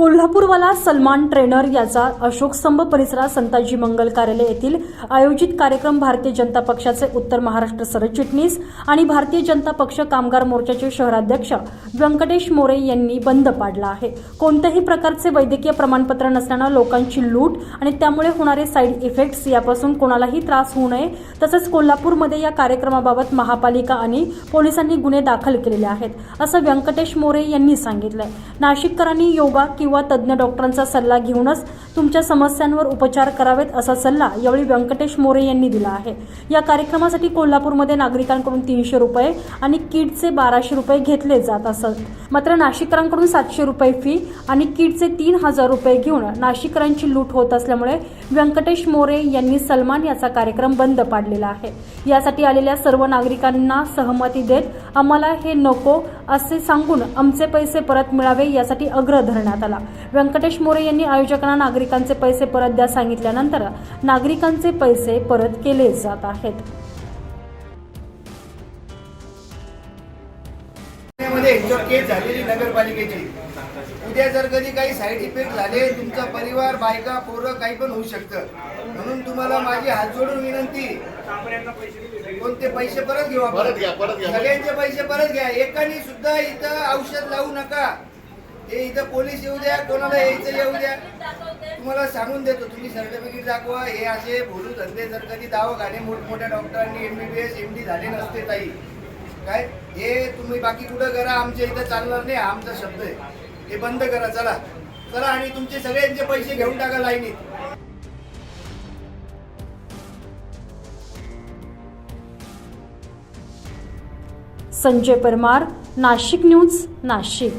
कोल्हापूरवाला Salman trainer याचा अशोक स्तंभ परिसरात संताजी मंगल कार्यालय येथील आयोजित कार्यक्रम भारतीय जनता पक्षाचे उत्तर महाराष्ट्र सरचिटणीस आणि भारतीय जनता पक्ष कामगार मोर्चाचे शहराध्यक्ष व्यंकटेश मोरे यांनी बंद पाडला आहे. कोणत्याही प्रकारचे वैद्यकीय प्रमाणपत्र नसल्यानं लोकांची लूट आणि त्यामुळे होणारे साईड इफेक्ट्स यापासून कोणालाही त्रास होऊ नये तसंच कोल्हापूरमध्ये या कार्यक्रमाबाबत महापालिका आणि पोलिसांनी गुन्हे दाखल केलेले आहेत असं व्यंकटेश मोरे यांनी सांगितलंय. नाशिककरांनी योगा किंवा किंवा तज्ज्ञ डॉक्टरांचा सल्ला घेऊनच तुमच्या समस्यांवर उपचार करावेत असा सल्ला यावेळी व्यंकटेश मोरे यांनी दिला आहे. या कार्यक्रमासाठी कोल्हापूरमध्ये नागरिकांकडून तीनशे रुपये आणि किटचे बाराशे रुपये घेतले जात असत. मात्र नाशिककरांकडून सातशे रुपये फी आणि किटचे तीन हजार रुपये घेऊन नाशिककरांची लूट होत असल्यामुळे व्यंकटेश मोरे यांनी सलमान याचा कार्यक्रम बंद पाडलेला आहे. यासाठी आलेल्या सर्व नागरिकांना सहमती देत आम्हाला हे नको असे सांगून आमचे पैसे परत मिळावे यासाठी अग्र धरण्यात आला. व्यंकटेश मोरे यांनी आयोजकांना नागरिकांचे पैसे परत द्या सांगितल्यानंतर नागरिकांचे पैसे परत केले जात आहेत. केस झालेली नगरपालिकेची उद्या जर कधी काही साईड इफेक्ट झाले तुमचा परिवार बायका पोरं काही पण होऊ शकतं. म्हणून तुम्हाला माझी हात जोडून विनंती कोणते पैसे परत घेऊ आपण? परत घ्या, परत घ्या. सगळ्यांचे पैसे परत घ्या. एकाने सुद्धा इथं औषध लावू नका. हे इथं पोलीस येऊ द्या कोणाला यायचं येऊ द्या. तुम्हाला सांगून देतो तुम्ही सर्टिफिकेट दाखवा. हे असे बोलू धंदे जर कधी दवाखाने मोठमोठ्या डॉक्टरांनी एमबीबीएस एमडी झाले नसते ताई. काय? हे तुम्ही बाकी कुठं करा आमच्या इथं चालणार नाही आमचा शब्द आहे. हे बंद करा चला. चला आणि तुमचे सगळ्यांचे पैसे घेऊन टाका लाईनीत. संजय परमार नाशिक न्यूज नाशिक.